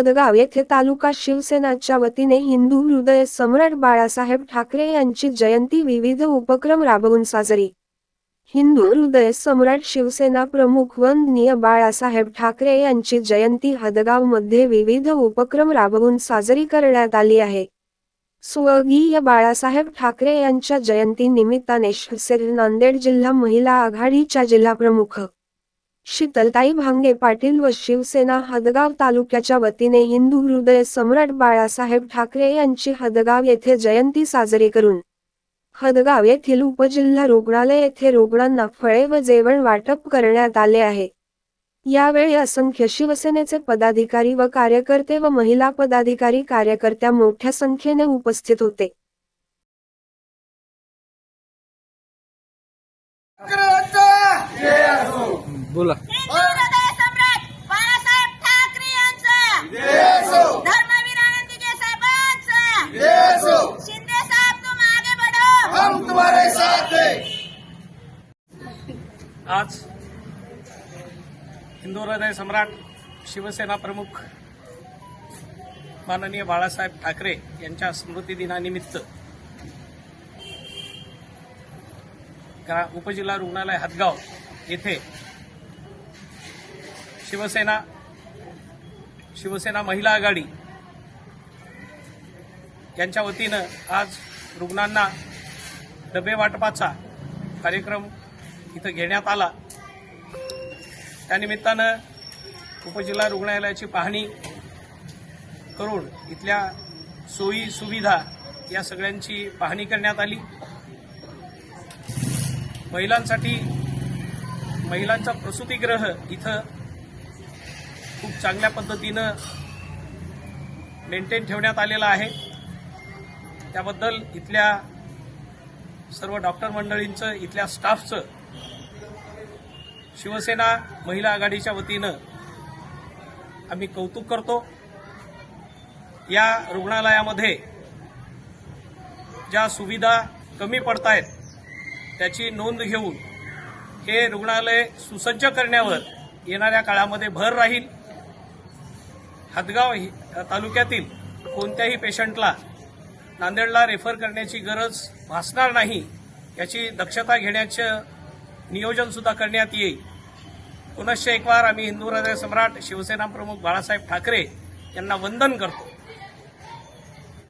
हदगाव येथे तालुका शिवसेनाच्या वतीने हिंदू हृदय सम्राट बाळासाहेब ठाकरे यांची जयंती विविध उपक्रम राबवून साजरी. हिंदू हृदय सम्राट शिवसेना प्रमुख वंदनीय बाळासाहेब ठाकरे यांची जयंती हदगावमध्ये विविध उपक्रम राबवून साजरी करण्यात आली आहे. स्वर्गीय बाळासाहेब ठाकरे यांच्या जयंती निमित्ताने शिवसेना नांदेड जिल्हा महिला आघाडीच्या जिल्हाप्रमुख शीतलताई भांगे पाटील व शिवसेना हदगाव तालुक्याच्या वतीने हिंदू हृदय सम्राट बाळासाहेब ठाकरे यांची हदगाव येथे जयंती साजरी करून हदगाव येथील उपजिल्हा रुग्णालय येथे रुग्णांना फळे व जेवण वाटप करण्यात आले आहे. यावेळी असंख्य शिवसेनेचे पदाधिकारी व कार्यकर्ते व महिला पदाधिकारी कार्यकर्त्या मोठ्या संख्येने उपस्थित होते. हैं. आज हिंदू हृदय सम्राट शिवसेना प्रमुख माननीय बाळासाहेब ठाकरे यांच्या स्मृती दिनानिमित्त उपजिल्हा रुग्णालय हदगाव येथे शिवसेना शिवसेना महिला आघाडी यांच्या वतीनं आज रुग्णांना डबे वाटपाचा कार्यक्रम इथं घेण्यात आला. त्यानिमित्तानं उपजिल्हा रुग्णालयाची पाहणी करून इथल्या सोयी सुविधा या सगळ्यांची पाहणी करण्यात आली. महिलांसाठी महिलांचा प्रसूतीग्रह इथं खूप चांगल्या पद्धतीनं मेंटेन ठेवण्यात आलेलं आहे. त्याबद्दल इथल्या सर्व डॉक्टर मंडळींचं इथल्या स्टाफचं शिवसेना महिला आघाडीच्या वतीनं आम्ही कौतुक करतो. या रुग्णालयामध्ये ज्या सुविधा कमी पडतायत त्याची नोंद घेऊन हे रुग्णालय सुसज्ज करण्यावर येणाऱ्या काळामध्ये भर राहील. हदगाव तालुक्यातील कोणत्याही पेशंटला नांदेडला रेफर करण्याची गरज भासणार नाही याची दक्षता घेण्याचं नियोजनसुद्धा करण्यात येईल. पुनश्च एकवार आम्ही हिंदू हृदय सम्राट शिवसेना प्रमुख बाळासाहेब ठाकरे यांना वंदन करतो.